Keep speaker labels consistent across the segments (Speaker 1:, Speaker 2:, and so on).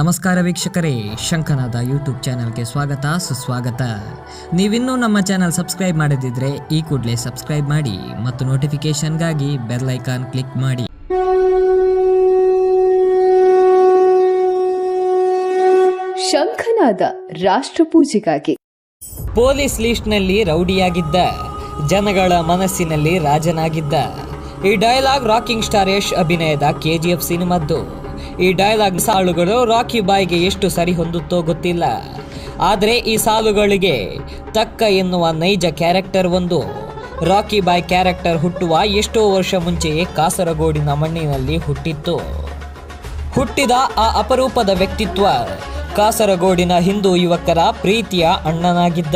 Speaker 1: ನಮಸ್ಕಾರ ವೀಕ್ಷಕರೇ ಶಂಕನಾದ ಯೂಟ್ಯೂಬ್ ಚಾನಲ್ಗೆ ಸ್ವಾಗತ ಸುಸ್ವಾಗತ. ನೀವಿನ್ನೂ ನಮ್ಮ ಚಾನಲ್ ಸಬ್ಸ್ಕ್ರೈಬ್ ಮಾಡದಿದ್ರೆ ಈ ಕೂಡಲೇ ಸಬ್ಸ್ಕ್ರೈಬ್ ಮಾಡಿ ಮತ್ತು ನೋಟಿಫಿಕೇಷನ್ಗಾಗಿ ಬೆಲ್ ಐಕಾನ್ ಕ್ಲಿಕ್ ಮಾಡಿ.
Speaker 2: ಶಂಖನಾದ ರಾಷ್ಟ್ರಪೂಜೆಗಾಗಿ.
Speaker 1: ಪೊಲೀಸ್ ಲಿಸ್ಟ್ನಲ್ಲಿ ರೌಡಿಯಾಗಿದ್ದ ಜನಗಳ ಮನಸ್ಸಿನಲ್ಲಿ ರಾಜನಾಗಿದ್ದ ಈ ಡೈಲಾಗ್ ರಾಕಿಂಗ್ ಸ್ಟಾರ್ ಯಶ್ ಅಭಿನಯದ ಕೆಜಿಎಫ್ ಸಿನಿಮಾದ್ದು. ಈ ಡೈಲಾಗ್ ಸಾಲುಗಳು ರಾಕಿ ಬಾಯ್ಗೆ ಎಷ್ಟು ಸರಿ ಹೊಂದುತ್ತೋ ಗೊತ್ತಿಲ್ಲ. ಆದರೆ ಈ ಸಾಲುಗಳಿಗೆ ತಕ್ಕ ಎನ್ನುವ ನೈಜ ಕ್ಯಾರೆಕ್ಟರ್ ಒಂದು. ರಾಕಿ ಬಾಯ್ ಕ್ಯಾರೆಕ್ಟರ್ ಹುಟ್ಟುವ ಎಷ್ಟೋ ವರ್ಷ ಮುಂಚೆಯೇ ಕಾಸರಗೋಡಿನ ಮಣ್ಣಿನಲ್ಲಿ ಹುಟ್ಟಿತ್ತು. ಹುಟ್ಟಿದ ಆ ಅಪರೂಪದ ವ್ಯಕ್ತಿತ್ವ ಕಾಸರಗೋಡಿನ ಹಿಂದೂ ಯುವಕರ ಪ್ರೀತಿಯ ಅಣ್ಣನಾಗಿದ್ದ.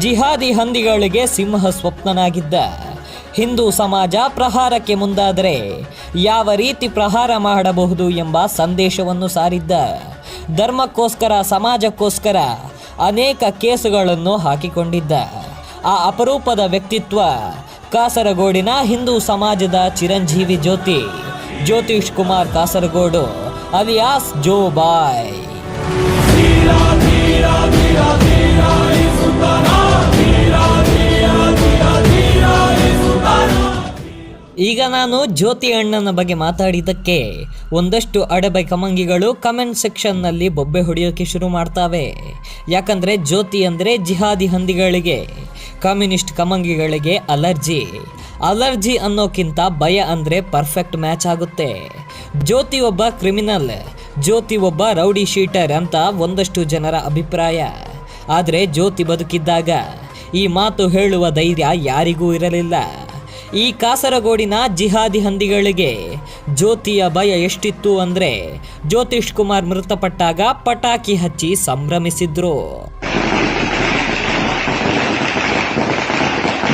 Speaker 1: ಜಿಹಾದಿ ಹಂದಿಗಳಿಗೆ ಸಿಂಹ ಸ್ವಪ್ನನಾಗಿದ್ದ. ಹಿಂದೂ ಸಮಾಜ ಪ್ರಹಾರಕ್ಕೆ ಮುಂದಾದರೆ ಯಾವ ರೀತಿ ಪ್ರಹಾರ ಮಾಡಬಹುದು ಎಂಬ ಸಂದೇಶವನ್ನು ಸಾರಿದ್ದ ಧರ್ಮಕ್ಕೋಸ್ಕರ, ಸಮಾಜಕ್ಕೋಸ್ಕರ ಅನೇಕ ಕೇಸುಗಳನ್ನು ಹಾಕಿಕೊಂಡಿದ್ದ. ಆ ಅಪರೂಪದ ವ್ಯಕ್ತಿತ್ವ ಕಾಸರಗೋಡಿನ ಹಿಂದೂ ಸಮಾಜದ ಚಿರಂಜೀವಿ ಜ್ಯೋತಿ, ಜ್ಯೋತಿಷ್ ಕುಮಾರ್ ಕಾಸರಗೋಡು, ಅಲಿಯಾಸ್ ಜೋ ಬಾಯ್. ಈಗ ನಾನು ಜ್ಯೋತಿ ಅಣ್ಣನ ಬಗ್ಗೆ ಮಾತಾಡಿದ್ದಕ್ಕೆ ಒಂದಷ್ಟು ಅಡಬೆ ಕಮಂಗಿಗಳು ಕಮೆಂಟ್ ಸೆಕ್ಷನ್ನಲ್ಲಿ ಬೊಬ್ಬೆ ಹೊಡೆಯೋಕೆ ಶುರು ಮಾಡ್ತಾವೆ. ಯಾಕಂದರೆ ಜ್ಯೋತಿ ಅಂದರೆ ಜಿಹಾದಿ ಹಂದಿಗಳಿಗೆ ಕಮ್ಯುನಿಸ್ಟ್ ಕಮಂಗಿಗಳಿಗೆ ಅಲರ್ಜಿ. ಅಲರ್ಜಿ ಅನ್ನೋಕ್ಕಿಂತ ಭಯ ಅಂದರೆ ಪರ್ಫೆಕ್ಟ್ ಮ್ಯಾಚ್ ಆಗುತ್ತೆ. ಜ್ಯೋತಿ ಒಬ್ಬ ಕ್ರಿಮಿನಲ್ ಜ್ಯೋತಿ ಒಬ್ಬ ರೌಡಿ ಶೀಟರ್ ಅಂತ ಒಂದಷ್ಟು ಜನರ ಅಭಿಪ್ರಾಯ. ಆದರೆ ಜ್ಯೋತಿ ಬದುಕಿದ್ದಾಗ ಈ ಮಾತು ಹೇಳುವ ಧೈರ್ಯ ಯಾರಿಗೂ ಇರಲಿಲ್ಲ. ಈ ಕಾಸರಗೋಡಿನ ಜಿಹಾದಿ ಹಂದಿಗಳಿಗೆ ಜ್ಯೋತಿಯ ಭಯ ಎಷ್ಟಿತ್ತು ಅಂದರೆ ಜ್ಯೋತಿಷ್ ಕುಮಾರ್ ಮೃತಪಟ್ಟಾಗ ಪಟಾಕಿ ಹಚ್ಚಿ ಸಂಭ್ರಮಿಸಿದ್ರು.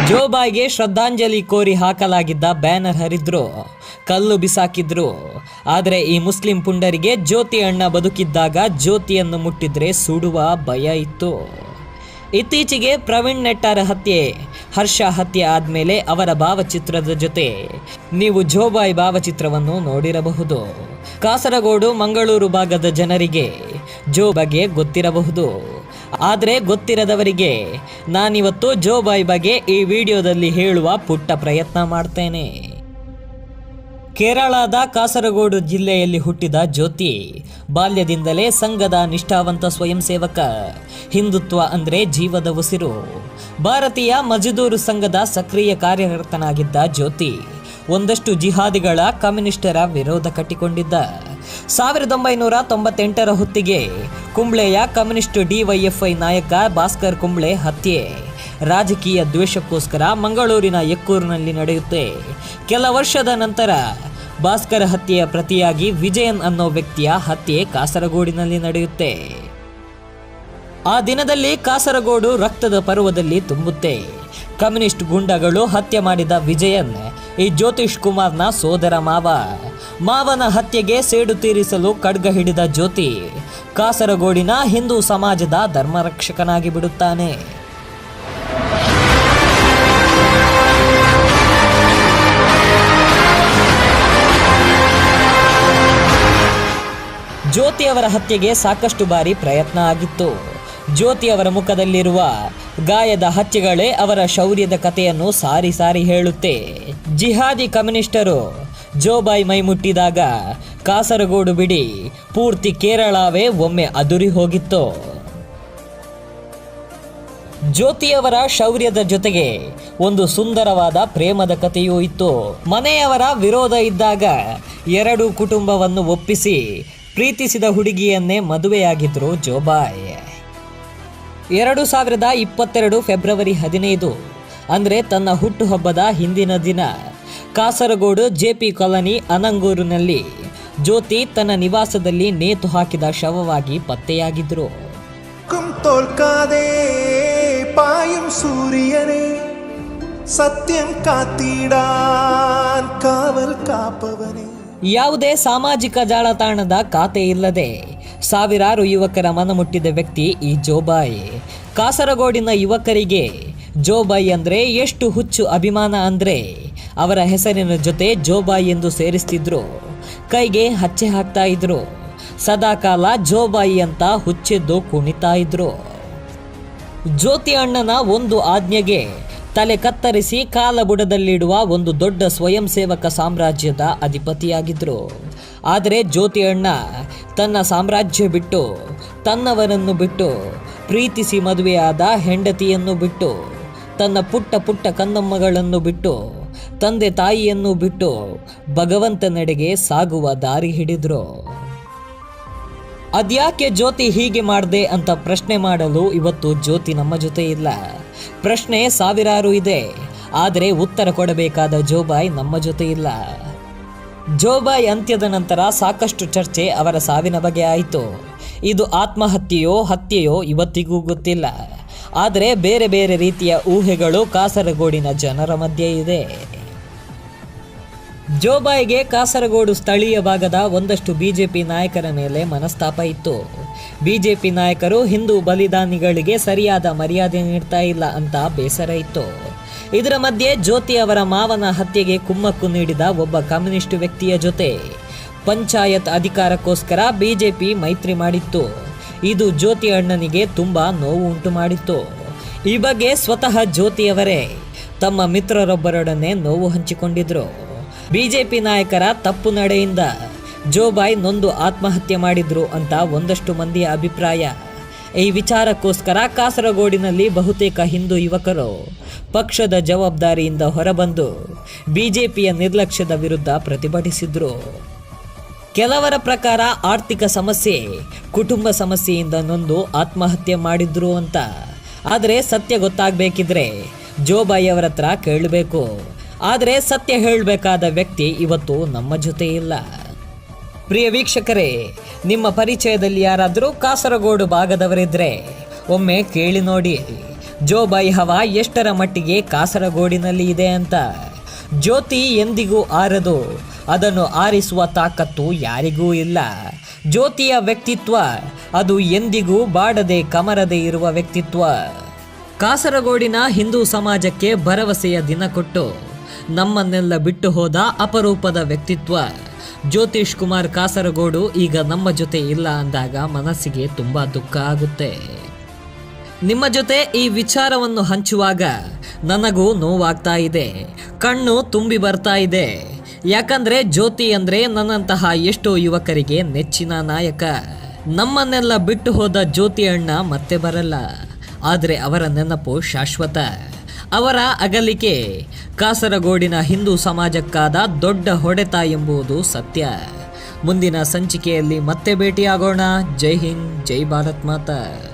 Speaker 1: ಜೋಬಾಯ್ಗೆ ಶ್ರದ್ಧಾಂಜಲಿ ಕೋರಿ ಹಾಕಲಾಗಿದ್ದ ಬ್ಯಾನರ್ ಹರಿದ್ರು, ಕಲ್ಲು ಬಿಸಾಕಿದ್ರು. ಆದರೆ ಈ ಮುಸ್ಲಿಂ ಪುಂಡರಿಗೆ ಜ್ಯೋತಿ ಅಣ್ಣ ಬದುಕಿದ್ದಾಗ ಜ್ಯೋತಿಯನ್ನು ಮುಟ್ಟಿದ್ರೆ ಸುಡುವ ಭಯ ಇತ್ತು. ಇತ್ತೀಚೆಗೆ ಪ್ರವೀಣ್ ನೆಟ್ಟಾರ ಹತ್ಯೆ. ಹರ್ಷ ಹತ್ಯೆ ಆದಮೇಲೆ ಅವರ ಭಾವಚಿತ್ರದ ಜೊತೆ. ನೀವು ಜೋಬಾಯ್ ಭಾವಚಿತ್ರವನ್ನು ನೋಡಿರಬಹುದು. ಕಾಸರಗೋಡು, ಮಂಗಳೂರು ಭಾಗದ ಜನರಿಗೆ ಜೋ ಬಗ್ಗೆ ಗೊತ್ತಿರಬಹುದು. ಆದರೆ ಗೊತ್ತಿರದವರಿಗೆ ನಾನಿವತ್ತು ಜೋಬಾಯ್ ಬಗ್ಗೆ ಈ ವಿಡಿಯೋದಲ್ಲಿ ಹೇಳುವ ಪುಟ್ಟ ಪ್ರಯತ್ನ ಮಾಡ್ತೇನೆ. ಕೇರಳದ ಕಾಸರಗೋಡು ಜಿಲ್ಲೆಯಲ್ಲಿ ಹುಟ್ಟಿದ ಜ್ಯೋತಿ. ಬಾಲ್ಯದಿಂದಲೇ ಸಂಘದ ನಿಷ್ಠಾವಂತ ಸ್ವಯಂ ಸೇವಕ. ಹಿಂದುತ್ವ ಅಂದರೆ ಜೀವದ ಉಸಿರು. ಭಾರತೀಯ ಮಜದೂರು ಸಂಘದ ಸಕ್ರಿಯ ಕಾರ್ಯಕರ್ತನಾಗಿದ್ದ ಜ್ಯೋತಿ. ಒಂದಷ್ಟು ಜಿಹಾದಿಗಳ ಕಮ್ಯುನಿಸ್ಟರ ವಿರೋಧ ಕಟ್ಟಿಕೊಂಡಿದ್ದ. ಸಾವಿರದ ಒಂಬೈನೂರ ತೊಂಬತ್ತೆಂಟರ ಹೊತ್ತಿಗೆ ಕುಂಬ್ಳೆಯ ಕಮ್ಯುನಿಸ್ಟ್ ಡಿವೈಎಫ್ಐ ನಾಯಕ ಭಾಸ್ಕರ್ ಕುಂಬ್ಳೆ ಹತ್ಯೆ. ರಾಜಕೀಯ ದ್ವೇಷಕ್ಕೋಸ್ಕರ ಮಂಗಳೂರಿನ ಎಕ್ಕೂರಿನಲ್ಲಿ ನಡೆಯುತ್ತೆ. ಕೆಲ ವರ್ಷದ ನಂತರ ಭಾಸ್ಕರ ಹತ್ಯೆಯ ಪ್ರತಿಯಾಗಿ ವಿಜಯನ್ ಅನ್ನೋ ವ್ಯಕ್ತಿಯ ಹತ್ಯೆ ಕಾಸರಗೋಡಿನಲ್ಲಿ ನಡೆಯುತ್ತೆ. ಆ ದಿನದಲ್ಲಿ ಕಾಸರಗೋಡು ರಕ್ತದ ಪರ್ವದಲ್ಲಿ ತುಂಬುತ್ತೆ. ಕಮ್ಯುನಿಸ್ಟ್ ಗುಂಡಗಳು ಹತ್ಯೆ ಮಾಡಿದ ವಿಜಯನ್, ಈ ಜ್ಯೋತಿಷ್ ಕುಮಾರ್ನ ಸೋದರ ಮಾವ. ಮಾವನ ಹತ್ಯೆಗೆ ಸೇಡು ತೀರಿಸಲು ಖಡ್ಗ ಹಿಡಿದ ಜ್ಯೋತಿ. ಕಾಸರಗೋಡಿನ ಹಿಂದೂ ಸಮಾಜದ ಧರ್ಮರಕ್ಷಕನಾಗಿ ಬಿಡುತ್ತಾನೆ. ಜ್ಯೋತಿ ಅವರ ಹತ್ಯೆಗೆ ಸಾಕಷ್ಟು ಬಾರಿ ಪ್ರಯತ್ನ ಆಗಿತ್ತು. ಜ್ಯೋತಿಯವರ ಮುಖದಲ್ಲಿರುವ ಗಾಯದ ಹತ್ಯೆಗಳೇ ಅವರ ಶೌರ್ಯದ ಕಥೆಯನ್ನು ಸಾರಿ ಸಾರಿ ಹೇಳುತ್ತೆ. ಜಿಹಾದಿ ಕಮ್ಯುನಿಸ್ಟರು ಜೋಬಾಯ್ ಮೈ ಮುಟ್ಟಿದಾಗ ಕಾಸರಗೋಡು ಬಿಡಿ ಪೂರ್ತಿ ಕೇರಳವೇ ಒಮ್ಮೆ ಅದುರಿ ಹೋಗಿತ್ತು. ಜ್ಯೋತಿಯವರ ಶೌರ್ಯದ ಜೊತೆಗೆ ಒಂದು ಸುಂದರವಾದ ಪ್ರೇಮದ ಕಥೆಯೂ ಇತ್ತು. ಮನೆಯವರ ವಿರೋಧ ಇದ್ದಾಗ ಎರಡು ಕುಟುಂಬವನ್ನು ಒಪ್ಪಿಸಿ ಪ್ರೀತಿಸಿದ ಹುಡುಗಿಯನ್ನೇ ಮದುವೆಯಾಗಿದ್ದರು ಜೋಬಾಯ್ ಎರಡು ಸಾವಿರದ ಇಪ್ಪತ್ತೆರಡು ಫೆಬ್ರವರಿ ಹದಿನೈದು, ಅಂದರೆ ತನ್ನ ಹುಟ್ಟುಹಬ್ಬದ ಹಿಂದಿನ ದಿನ, ಕಾಸರಗೋಡು ಜೆ ಪಿ ಕಾಲನಿ ಅನಂಗೂರಿನಲ್ಲಿ ಜ್ಯೋತಿ ತನ್ನ ನಿವಾಸದಲ್ಲಿ ನೇತು ಹಾಕಿದ ಶವವಾಗಿ
Speaker 3: ಪತ್ತೆಯಾಗಿದ್ದರು ಸತ್ಯಂ ಕಾತೀಡಾನ್ ಕಾವಲ್ ಕಾಪವನೇ.
Speaker 1: ಯಾವುದೇ ಸಾಮಾಜಿಕ ಜಾಲತಾಣದ ಖಾತೆ ಇಲ್ಲದೆ ಸಾವಿರಾರು ಯುವಕರ ಮನಮುಟ್ಟಿದ ವ್ಯಕ್ತಿ ಈ ಜೋಬಾಯಿ. ಕಾಸರಗೋಡಿನ ಯುವಕರಿಗೆ ಜೋಬಾಯಿ ಅಂದರೆ ಎಷ್ಟು ಹುಚ್ಚು ಅಭಿಮಾನ ಅಂದರೆ ಅವರ ಹೆಸರಿನ ಜೊತೆ ಜೋಬಾಯಿ ಎಂದು ಸೇರಿಸ್ತಿದ್ರು. ಕೈಗೆ ಹಚ್ಚೆ ಹಾಕ್ತಾ ಇದ್ರು. ಸದಾಕಾಲ ಜೋಬಾಯಿ ಅಂತ ಹುಚ್ಚೆದ್ದು ಕುಣಿತಾ ಇದ್ರು. ಜ್ಯೋತಿ ಅಣ್ಣನ ಒಂದು ಆಜ್ಞೆಗೆ ತಲೆ ಕತ್ತರಿಸಿ ಕಾಲಬುಡದಲ್ಲಿಡುವ ಒಂದು ದೊಡ್ಡ ಸ್ವಯಂ ಸೇವಕ ಸಾಮ್ರಾಜ್ಯದ ಅಧಿಪತಿಯಾಗಿದ್ರು. ಆದರೆ ಜ್ಯೋತಿ ಅಣ್ಣ ತನ್ನ ಸಾಮ್ರಾಜ್ಯ ಬಿಟ್ಟು ತನ್ನವರನ್ನು ಬಿಟ್ಟು, ಪ್ರೀತಿಸಿ ಮದುವೆಯಾದ ಹೆಂಡತಿಯನ್ನು ಬಿಟ್ಟು, ತನ್ನ ಪುಟ್ಟ ಪುಟ್ಟ ಕನ್ನಮ್ಮಗಳನ್ನು ಬಿಟ್ಟು, ತಂದೆ ತಾಯಿಯನ್ನು ಬಿಟ್ಟು ಭಗವಂತನೆಡೆಗೆ ಸಾಗುವ ದಾರಿ ಹಿಡಿದ್ರು. ಅದ್ಯಾಕೆ ಜ್ಯೋತಿ ಹೀಗೆ ಮಾಡಿದೆ ಅಂತ ಪ್ರಶ್ನೆ ಮಾಡಲು ಇವತ್ತು ಜ್ಯೋತಿ ನಮ್ಮ ಜೊತೆ ಇಲ್ಲ. ಪ್ರಶ್ನೆ ಸಾವಿರಾರು ಇದೆ. ಆದರೆ ಉತ್ತರ ಕೊಡಬೇಕಾದ ಜೋಬಾಯ್ ನಮ್ಮ ಜೊತೆ ಇಲ್ಲ. ಜೋಬಾಯ್ ಅಂತ್ಯದ ನಂತರ ಸಾಕಷ್ಟು ಚರ್ಚೆ ಅವರ ಸಾವಿನ ಬಗ್ಗೆ ಆಯಿತು. ಇದು ಆತ್ಮಹತ್ಯೆಯೋ, ಹತ್ಯೆಯೋ ಇವತ್ತಿಗೂ ಗೊತ್ತಿಲ್ಲ. ಆದರೆ ಬೇರೆ ಬೇರೆ ರೀತಿಯ ಊಹೆಗಳು ಕಾಸರಗೋಡಿನ ಜನರ ಮಧ್ಯೆ ಇದೆ. ಜೋಬಾಯ್ಗೆ ಕಾಸರಗೋಡು ಸ್ಥಳೀಯ ಭಾಗದ ಒಂದಷ್ಟು ಬಿಜೆಪಿ ನಾಯಕರ ಮೇಲೆ ಮನಸ್ತಾಪ ಇತ್ತು. ಬಿಜೆಪಿ ನಾಯಕರು ಹಿಂದೂ ಬಲಿದಾನಿಗಳಿಗೆ ಸರಿಯಾದ ಮರ್ಯಾದೆ ನೀಡ್ತಾ ಇಲ್ಲ ಅಂತ ಬೇಸರ ಇತ್ತು. ಇದರ ಮಧ್ಯೆ ಜ್ಯೋತಿ ಅವರ ಮಾವನ ಹತ್ಯೆಗೆ ಕುಮ್ಮಕ್ಕು ನೀಡಿದ ಒಬ್ಬ ಕಮ್ಯುನಿಸ್ಟ್ ವ್ಯಕ್ತಿಯ ಜೊತೆ ಪಂಚಾಯತ್ ಅಧಿಕಾರಕ್ಕೋಸ್ಕರ ಬಿಜೆಪಿ ಮೈತ್ರಿ ಮಾಡಿತ್ತು. ಇದು ಜ್ಯೋತಿ ಅಣ್ಣನಿಗೆ ತುಂಬಾ ನೋವು ಉಂಟು ಮಾಡಿತ್ತು. ಈ ಬಗ್ಗೆ ಸ್ವತಃ ಜ್ಯೋತಿಯವರೇ ತಮ್ಮ ಮಿತ್ರರೊಬ್ಬರೊಡನೆ ನೋವು ಹಂಚಿಕೊಂಡಿದ್ರು. ಬಿಜೆಪಿ ನಾಯಕರ ತಪ್ಪು ನಡೆಯಿಂದ ಜೋಬಾಯ್ ನೊಂದು ಆತ್ಮಹತ್ಯೆ ಮಾಡಿದ್ರು ಅಂತ ಒಂದಷ್ಟು ಮಂದಿಯ ಅಭಿಪ್ರಾಯ. ಈ ವಿಚಾರಕ್ಕೋಸ್ಕರ ಕಾಸರಗೋಡಿನಲ್ಲಿ ಬಹುತೇಕ ಹಿಂದೂ ಯುವಕರು ಪಕ್ಷದ ಜವಾಬ್ದಾರಿಯಿಂದ ಹೊರಬಂದು ಬಿಜೆಪಿಯ ನಿರ್ಲಕ್ಷ್ಯದ ವಿರುದ್ಧ ಪ್ರತಿಭಟಿಸಿದ್ರು. ಕೆಲವರ ಪ್ರಕಾರ ಆರ್ಥಿಕ ಸಮಸ್ಯೆ, ಕುಟುಂಬ ಸಮಸ್ಯೆಯಿಂದ ನೊಂದು ಆತ್ಮಹತ್ಯೆ ಮಾಡಿದ್ರು ಅಂತ. ಆದರೆ ಸತ್ಯ ಗೊತ್ತಾಗಬೇಕಿದ್ರೆ ಜೋಬಾಯಿ ಅವರ ಹತ್ರ ಕೇಳಬೇಕು. ಆದರೆ ಸತ್ಯ ಹೇಳಬೇಕಾದ ವ್ಯಕ್ತಿ ಇವತ್ತು ನಮ್ಮ ಜೊತೆ ಇಲ್ಲ. ಪ್ರಿಯ ವೀಕ್ಷಕರೇ, ನಿಮ್ಮ ಪರಿಚಯದಲ್ಲಿ ಯಾರಾದರೂ ಕಾಸರಗೋಡು ಭಾಗದವರಿದ್ದರೆ ಒಮ್ಮೆ ಕೇಳಿ ನೋಡಿ. ಜೋ ಬೈ ಹವಾ ಎಷ್ಟರ ಮಟ್ಟಿಗೆ ಕಾಸರಗೋಡಿನಲ್ಲಿ ಇದೆ ಅಂತ. ಜ್ಯೋತಿ ಎಂದಿಗೂ ಆರದು, ಅದನ್ನು ಆರಿಸುವ ತಾಕತ್ತು ಯಾರಿಗೂ ಇಲ್ಲ. ಜ್ಯೋತಿಯ ವ್ಯಕ್ತಿತ್ವ, ಅದು ಎಂದಿಗೂ ಬಾಡದೆ ಕಮರದೆ ಇರುವ ವ್ಯಕ್ತಿತ್ವ. ಕಾಸರಗೋಡಿನ ಹಿಂದೂ ಸಮಾಜಕ್ಕೆ ಭರವಸೆಯ ದಿನ ಕೊಟ್ಟು, ನಮ್ಮನ್ನೆಲ್ಲ ಬಿಟ್ಟು ಹೋದ ಅಪರೂಪದ ವ್ಯಕ್ತಿತ್ವ. ಜ್ಯೋತಿಷ್ ಕುಮಾರ್ ಕಾಸರಗೋಡು, ಈಗ ನಮ್ಮ ಜೊತೆ ಇಲ್ಲ ಅಂದಾಗ ಮನಸ್ಸಿಗೆ ತುಂಬ ದುಃಖ ಆಗುತ್ತೆ. ನಿಮ್ಮ ಜೊತೆ ಈ ವಿಚಾರವನ್ನು ಹಂಚುವಾಗ ನನಗೂ ನೋವಾಗ್ತಾ ಇದೆ. ಕಣ್ಣು ತುಂಬಿ ಬರ್ತಾ ಇದೆ. ಯಾಕಂದ್ರೆ ಜ್ಯೋತಿ ಅಂದ್ರೆ ನನ್ನಂತಹ ಎಷ್ಟೋ ಯುವಕರಿಗೆ ನೆಚ್ಚಿನ ನಾಯಕ. ನಮ್ಮನ್ನೆಲ್ಲ ಬಿಟ್ಟು ಹೋದ ಜ್ಯೋತಿ ಅಣ್ಣ ಮತ್ತೆ ಬರಲ್ಲ. ಆದರೆ ಅವರ ನೆನಪು ಶಾಶ್ವತ. ಅವರ ಅಗಲಿಕೆ ಕಾಸರಗೋಡಿನ ಹಿಂದೂ ಸಮಾಜಕ್ಕಾದ ದೊಡ್ಡ ಹೊಡೆತ ಎಂಬುದು ಸತ್ಯ. ಮುಂದಿನ ಸಂಚಿಕೆಯಲ್ಲಿ ಮತ್ತೆ ಭೇಟಿಯಾಗೋಣ. ಜೈ ಹಿಂದ್, ಜೈ ಭಾರತ್ ಮಾತಾ.